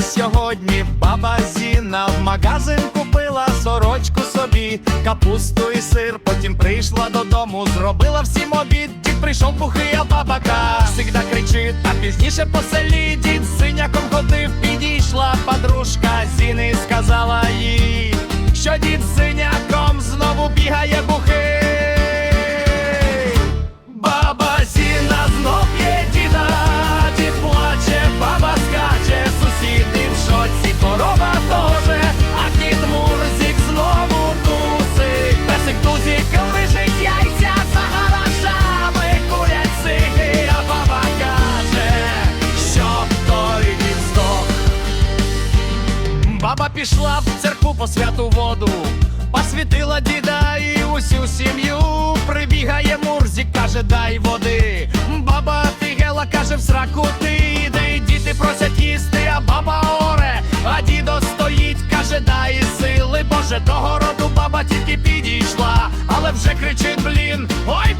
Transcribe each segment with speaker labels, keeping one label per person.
Speaker 1: сьогодні баба Зіна в магазин купила сорочку собі, капусту і сир. Потім прийшла додому, зробила всім обід. Дід прийшов пухий, а баба всегда кричить, а пізніше по селі дід синяком ходив, підійшла подружка Зіни сказала їй, що дід з пішла в церкву по святу воду, посвятила діда і усю сім'ю. Прибігає Мурзік, каже, дай води. Баба фігела, каже, в сраку ти іди, і діти просять їсти, а баба оре, а дідо стоїть, каже, дай сили, Боже, до городу баба тільки підійшла, але вже кричить, блін, ой,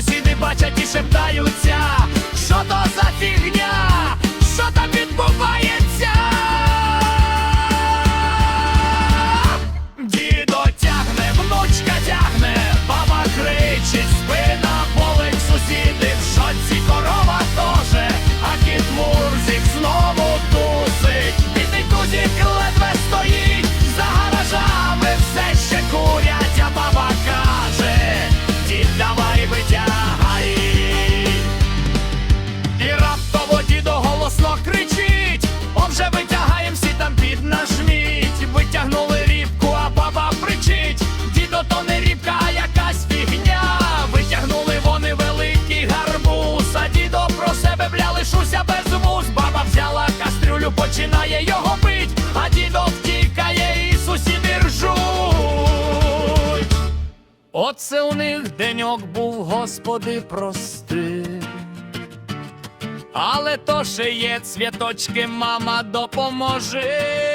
Speaker 1: сусіди бачать і шептаються. Що то за фігня? Починає його бить, а дідо втікає і сусіди ржуть. Оце у них деньок був, господи, прости. Але то ще є цвіточки, мама допоможи.